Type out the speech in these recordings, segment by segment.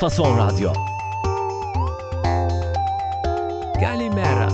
Fason Radyo. Galimera,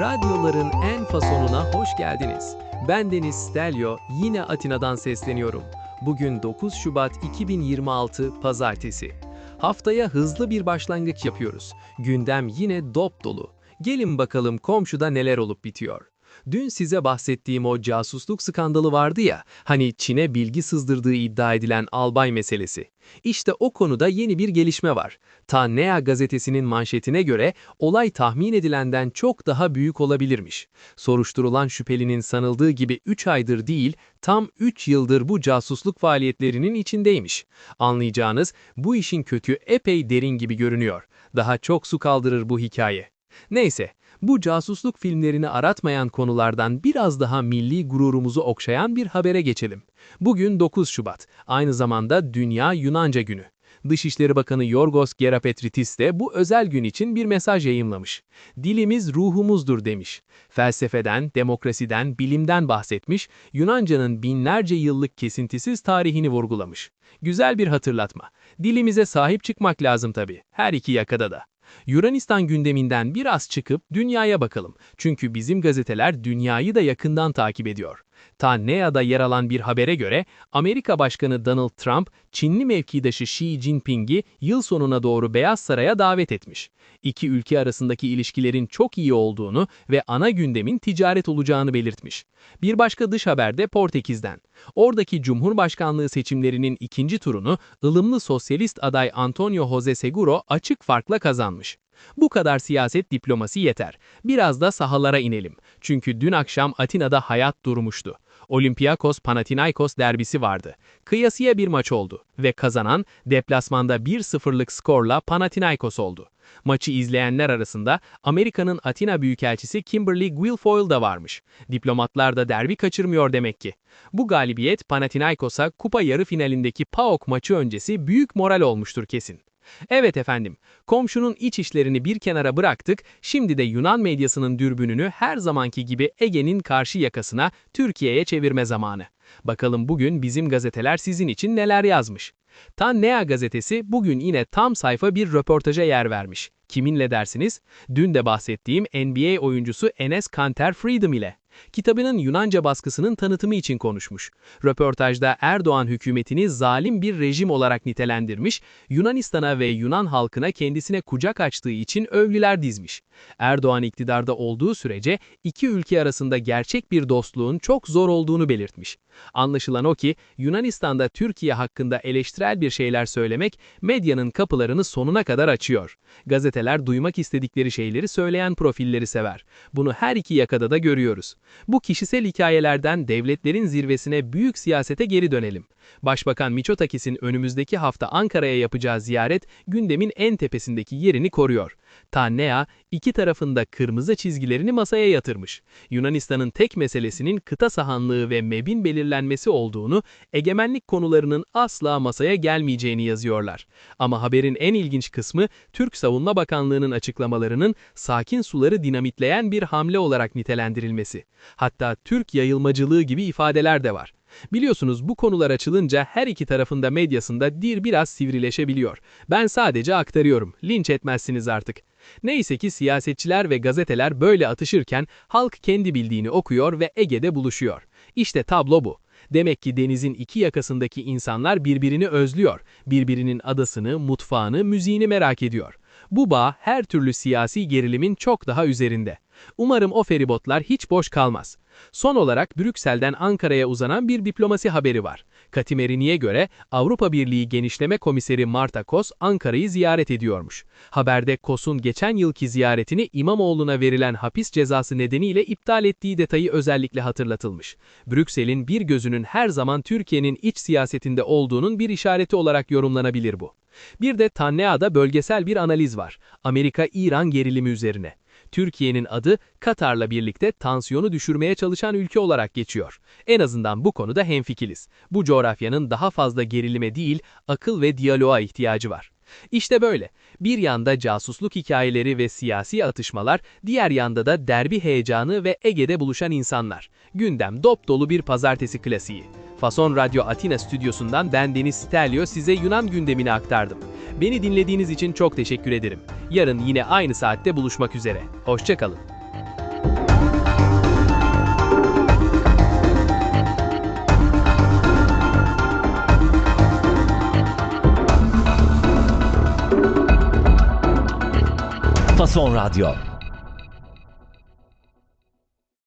radyoların en fasonuna hoş geldiniz. Ben Deniz Stelio, yine Atina'dan sesleniyorum. Bugün 9 Şubat 2026 Pazartesi. Haftaya hızlı bir başlangıç yapıyoruz. Gündem yine dop dolu. Gelin bakalım komşuda neler olup bitiyor. Dün size bahsettiğim o casusluk skandalı vardı ya, hani Çin'e bilgi sızdırdığı iddia edilen albay meselesi. İşte o konuda yeni bir gelişme var. Tanea gazetesinin manşetine göre olay tahmin edilenden çok daha büyük olabilirmiş. Soruşturulan şüphelinin sanıldığı gibi 3 aydır değil, tam 3 yıldır bu casusluk faaliyetlerinin içindeymiş. Anlayacağınız bu işin kötü epey derin gibi görünüyor. Daha çok su kaldırır bu hikaye. Neyse, bu casusluk filmlerini aratmayan konulardan biraz daha milli gururumuzu okşayan bir habere geçelim. Bugün 9 Şubat, aynı zamanda Dünya Yunanca Günü. Dışişleri Bakanı Yorgos Gerapetritis de bu özel gün için bir mesaj yayımlamış. Dilimiz ruhumuzdur demiş. Felsefeden, demokrasiden, bilimden bahsetmiş, Yunanca'nın binlerce yıllık kesintisiz tarihini vurgulamış. Güzel bir hatırlatma. Dilimize sahip çıkmak lazım tabii, her iki yakada da. Yunanistan gündeminden biraz çıkıp dünyaya bakalım. Çünkü bizim gazeteler dünyayı da yakından takip ediyor. Tanea'da yer alan bir habere göre Amerika Başkanı Donald Trump, Çinli mevkidaşı Xi Jinping'i yıl sonuna doğru Beyaz Saray'a davet etmiş. İki ülke arasındaki ilişkilerin çok iyi olduğunu ve ana gündemin ticaret olacağını belirtmiş. Bir başka dış haber de Portekiz'den. Oradaki Cumhurbaşkanlığı seçimlerinin ikinci turunu ılımlı sosyalist aday Antonio José Seguro açık farkla kazanmış. Bu kadar siyaset diplomasi yeter. Biraz da sahalara inelim. Çünkü dün akşam Atina'da hayat durmuştu. Olympiakos Panathinaikos derbisi vardı. Kıyasıya bir maç oldu ve kazanan deplasmanda 1-0'lık skorla Panathinaikos oldu. Maçı izleyenler arasında Amerika'nın Atina Büyükelçisi Kimberly Guilfoyle da varmış. Diplomatlar da derbi kaçırmıyor demek ki. Bu galibiyet Panathinaikos'a kupa yarı finalindeki PAOK maçı öncesi büyük moral olmuştur kesin. Evet efendim, komşunun iç işlerini bir kenara bıraktık, şimdi de Yunan medyasının dürbününü her zamanki gibi Ege'nin karşı yakasına, Türkiye'ye çevirme zamanı. Bakalım bugün bizim gazeteler sizin için neler yazmış. Tannea gazetesi bugün yine tam sayfa bir röportaja yer vermiş. Kiminle dersiniz? Dün de bahsettiğim NBA oyuncusu Enes Kanter Freedom ile. Kitabının Yunanca baskısının tanıtımı için konuşmuş. Röportajda Erdoğan hükümetini zalim bir rejim olarak nitelendirmiş, Yunanistan'a ve Yunan halkına kendisine kucak açtığı için övgüler dizmiş. Erdoğan iktidarda olduğu sürece iki ülke arasında gerçek bir dostluğun çok zor olduğunu belirtmiş. Anlaşılan o ki Yunanistan'da Türkiye hakkında eleştirel bir şeyler söylemek medyanın kapılarını sonuna kadar açıyor. Gazeteler duymak istedikleri şeyleri söyleyen profilleri sever. Bunu her iki yakada da görüyoruz. Bu kişisel hikayelerden devletlerin zirvesine büyük siyasete geri dönelim. Başbakan Miçotakis'in önümüzdeki hafta Ankara'ya yapacağı ziyaret gündemin en tepesindeki yerini koruyor. Tanea iki tarafında kırmızı çizgilerini masaya yatırmış. Yunanistan'ın tek meselesinin kıta sahanlığı ve MEB'in belirlenmesi olduğunu, egemenlik konularının asla masaya gelmeyeceğini yazıyorlar. Ama haberin en ilginç kısmı Türk Savunma Bakanlığı'nın açıklamalarının sakin suları dinamitleyen bir hamle olarak nitelendirilmesi. Hatta Türk yayılmacılığı gibi ifadeler de var. Biliyorsunuz bu konular açılınca her iki tarafında medyasında dir biraz sivrileşebiliyor. Ben sadece aktarıyorum, linç etmezsiniz artık. Neyse ki siyasetçiler ve gazeteler böyle atışırken halk kendi bildiğini okuyor ve Ege'de buluşuyor. İşte tablo bu. Demek ki denizin iki yakasındaki insanlar birbirini özlüyor, birbirinin adasını, mutfağını, müziğini merak ediyor. Bu bağ her türlü siyasi gerilimin çok daha üzerinde. Umarım o feribotlar hiç boş kalmaz. Son olarak Brüksel'den Ankara'ya uzanan bir diplomasi haberi var. Katimerini'ye göre Avrupa Birliği Genişleme Komiseri Marta Kos Ankara'yı ziyaret ediyormuş. Haberde Kos'un geçen yılki ziyaretini İmamoğlu'na verilen hapis cezası nedeniyle iptal ettiği detayı özellikle hatırlatılmış. Brüksel'in bir gözünün her zaman Türkiye'nin iç siyasetinde olduğunun bir işareti olarak yorumlanabilir bu. Bir de Tannea'da bölgesel bir analiz var. Amerika-İran gerilimi üzerine. Türkiye'nin adı Katar'la birlikte tansiyonu düşürmeye çalışan ülke olarak geçiyor. En azından bu konuda hemfikiriz. Bu coğrafyanın daha fazla gerilime değil, akıl ve diyaloğa ihtiyacı var. İşte böyle. Bir yanda casusluk hikayeleri ve siyasi atışmalar, diğer yanda da derbi heyecanı ve Ege'de buluşan insanlar. Gündem dop dolu bir pazartesi klasiği. Fason Radyo Atina stüdyosundan ben Deniz Stelio size Yunan gündemini aktardım. Beni dinlediğiniz için çok teşekkür ederim. Yarın yine aynı saatte buluşmak üzere. Hoşçakalın. Fason Radyo